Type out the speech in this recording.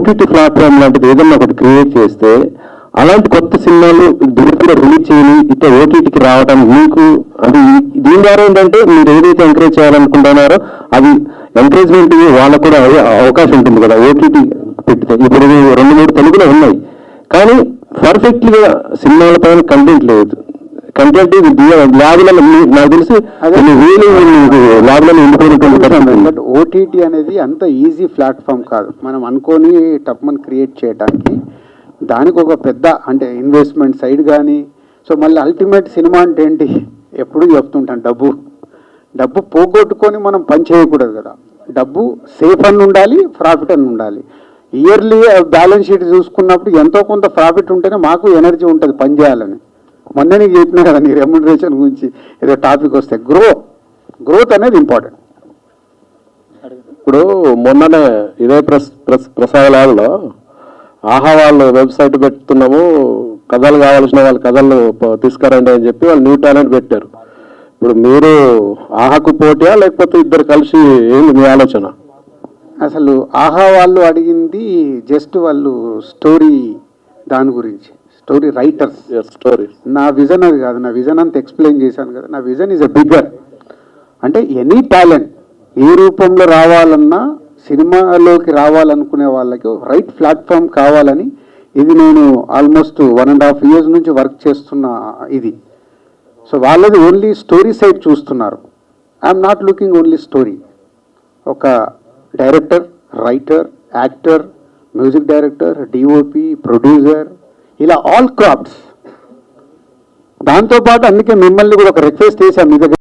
OTT platform లాంటిది ఏదన్నా ఒకటి క్రియేట్ చేస్తే అలాంటి కొత్త సినిమాలు డైరెక్ట్గా రిలీజ్ చేయని ఇట్లా ఓటీటీకి రావడం మీకు అది దీని ద్వారా ఏంటంటే మీరు ఏదైతే ఎంకరేజ్ చేయాలనుకుంటున్నారో అది ఎంకరేజ్మెంట్ వాళ్ళకు కూడా అవకాశం ఉంటుంది కదా ఓటీటీ పెట్టితే. ఇప్పుడు రెండు మూడు తెలుగులో ఉన్నాయి. కానీ పర్ఫెక్ట్గా సినిమాల పైన కంటెంట్ లేదు. ల్యాబ్లలో నాకు తెలిసి ల్యాబ్లలో ఉండిపోయినటువంటి. బట్ ఓటీటీ అనేది అంత ఈజీ ప్లాట్ఫామ్ కాదు. మనం అనుకొని టప్మన్ క్రియేట్ చేయడానికి దానికి ఒక పెద్ద అంటే ఇన్వెస్ట్మెంట్ సైడ్ కానీ సో మళ్ళీ అల్టిమేట్ సినిమా అంటే ఏంటి? ఎప్పుడు చెప్తుంటాను డబ్బు. డబ్బు పోగొట్టుకొని మనం పని చేయకూడదు కదా. డబ్బు సేఫ్ అని ఉండాలి ప్రాఫిట్ అని ఉండాలి. ఇయర్లీ బ్యాలెన్స్ షీట్ చూసుకున్నప్పుడు ఎంతో కొంత ప్రాఫిట్ ఉంటేనే మాకు ఎనర్జీ ఉంటుంది పని చేయాలని. మొన్న నీకు చెప్పినా కదా నీ రెమ్యునరేషన్ గురించి ఏదో టాపిక్ వస్తే. గ్రో గ్రోత్ అనేది ఇంపార్టెంట్ ఇప్పుడు మొన్ననే ఇదే ప్రెస్ ప్రెస్ ప్రసాదాలలో ఆహా వాళ్ళు వెబ్సైట్ పెడుతున్నాము కథలు కావాల్సిన వాళ్ళ కథలు తీసుకురండి అని చెప్పి వాళ్ళు న్యూ టాలెంట్ పెట్టారు. ఇప్పుడు మీరు ఆహాకు పోటీయా లేకపోతే ఇద్దరు కలిసి ఏంది మీ ఆలోచన? అసలు ఆహా వాళ్ళు అడిగింది జస్ట్ వాళ్ళు స్టోరీ దాని గురించి. స్టోరీ రైటర్స్ స్టోరీ నా విజన్ అది కాదు. నా విజన్ అంతా ఎక్స్ప్లెయిన్ చేశాను కదా. నా విజన్ ఈజ్ అ బిగ్గర్ అంటే ఎనీ టాలెంట్ ఏ రూపంలో రావాలన్నా సినిమాలోకి రావాలనుకునే వాళ్ళకి రైట్ ప్లాట్ఫామ్ కావాలని ఇది నేను almost one and half years నుంచి వర్క్ చేస్తున్న ఇది. సో వాళ్ళది ఓన్లీ స్టోరీ సైడ్ చూస్తున్నారు. I'm not looking only story ఒక director writer actor music director DOP producer ఇలా ఆల్ క్రాఫ్ట్స్ దాంతోపాటు అందుకే మిమ్మల్ని కూడా ఒక రిక్వెస్ట్ చేశాను మీ దగ్గర.